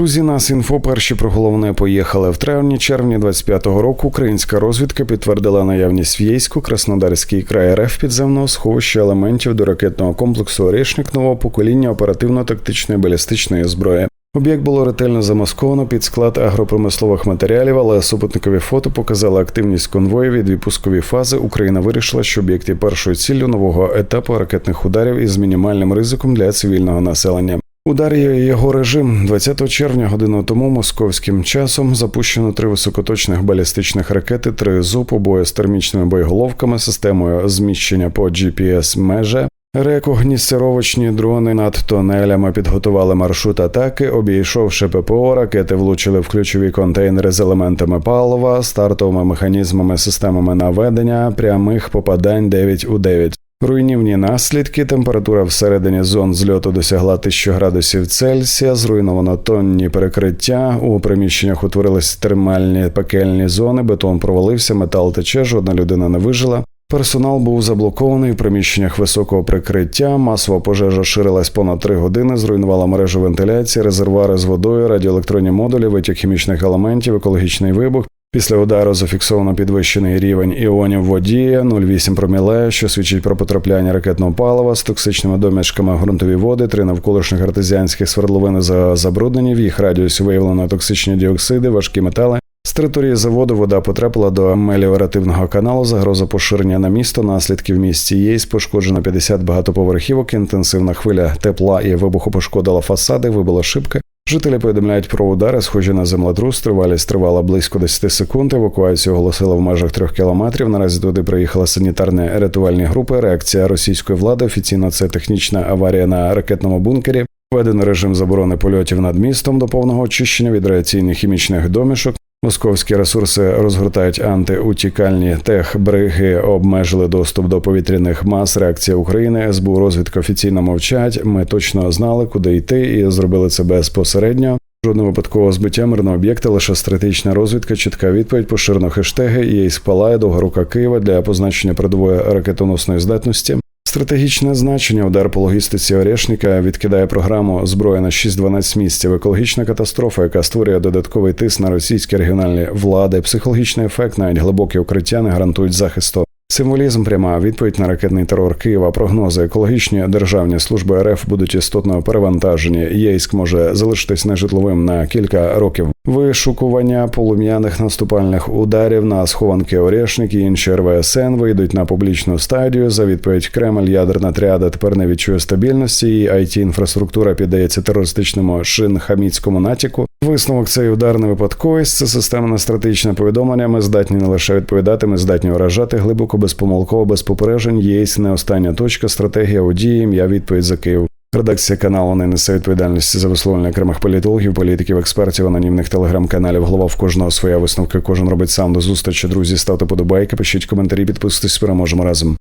Друзі, нас інфо перші про головне поїхали в травні, червні 25-го року. Українська розвідка підтвердила наявність в Єйську, Краснодарський край РФ підземного сховища елементів до ракетного комплексу «Орішник» нового покоління оперативно-тактичної балістичної зброї. Об'єкт було ретельно замасковано під склад агропромислових матеріалів, але супутникові фото показали активність конвоїв і дві фази. Україна вирішила, що об'єкт є першою ціллю нового етапу ракетних ударів із мінімальним ризиком для цивільного населення. Удар його режим 20 червня, годину тому московським часом запущено три високоточних балістичних ракети, три ЗУП, обоє з термічними боєголовками, системою зміщення по GPS меже. Рекогнісцировочні дрони над тонелями підготували маршрут атаки. Обійшовши ППО, ракети влучили в ключові контейнери з елементами палива, стартовими механізмами, системами наведення, прямих попадань 9 у 9. Руйнівні наслідки. Температура всередині зон зльоту досягла 1000 градусів Цельсія. Зруйновано тонні перекриття. У приміщеннях утворились термальні пекельні зони. Бетон провалився, метал тече. Жодна людина не вижила. Персонал був заблокований в приміщеннях високого прикриття. Масова пожежа ширилась понад три години. Зруйнувала мережу вентиляції, резервуари з водою, радіоелектронні модулі, витік хімічних елементів, екологічний вибух. Після удару зафіксовано підвищений рівень іонів в воді 0,8 проміле, що свідчить про потрапляння ракетного палива з токсичними домішками ґрунтові води. Три навколишніх артезіанських свердловини за- забруднені. В їх радіусі виявлено токсичні діоксиди, важкі метали. З території заводу вода потрапила до меліоративного каналу. Загроза поширення на місто. Наслідки в місті ЄС пошкоджено 50 багатоповерхівок. Інтенсивна хвиля тепла і вибуху пошкодила фасади, вибила шибки. Жителі повідомляють про удари, схожі на землетрус. Тривалість тривала близько 10 секунд. Евакуацію оголосила в межах трьох кілометрів. Наразі туди приїхала санітарні рятувальні групи. Реакція російської влади офіційно це технічна аварія на ракетному бункері. Введено режим заборони польотів над містом до повного очищення від радіаційних хімічних домішок. Московські ресурси розгортають антиутікальні техбриги, обмежили доступ до повітряних мас. Реакція України СБУ розвідка офіційно мовчать. Ми точно знали, куди йти, і зробили це безпосередньо. Жодного випадкового збиття мирного об'єкта, лише стратегічна розвідка, чітка відповідь, поширено хештеги «ЄЙ спалає довгорука Києва для позначення передової ракетоносної здатності. Стратегічне значення удар по логістиці Орешника відкидає програму зброя на 6-12 місців. Екологічна катастрофа, яка створює додатковий тиск на російські регіональні влади, психологічний ефект, навіть глибокі укриття не гарантують захисту. Символізм пряма відповідь на ракетний терор Києва. Прогнози екологічні державні служби РФ будуть істотно перевантажені. Єйськ може залишитись нежитловим на кілька років. Вишукування полум'яних наступальних ударів на схованки Орешник і інші РВСН вийдуть на публічну стадію. За відповідь Кремль ядерна тріада тепер не відчує стабільності. і it інфраструктура піддається терористичному шинхаміцькому натяку. Висновок цей удар не випадковість. Це системне стратегічне повідомлення. Ми здатні не лише відповідати, ми здатні вражати глибоко, безпомилково, без попереджень. Єйсь не остання точка, стратегія у дії, ім'я відповідь за Київ. Редакція каналу не несе відповідальності за висловлення окремих політологів, політиків, експертів, анонімних телеграм-каналів. Голова в кожного своя висновка. Кожен робить сам до зустрічі. Друзі, ставте подобайки, пишіть коментарі, підписуйтесь. Переможемо разом.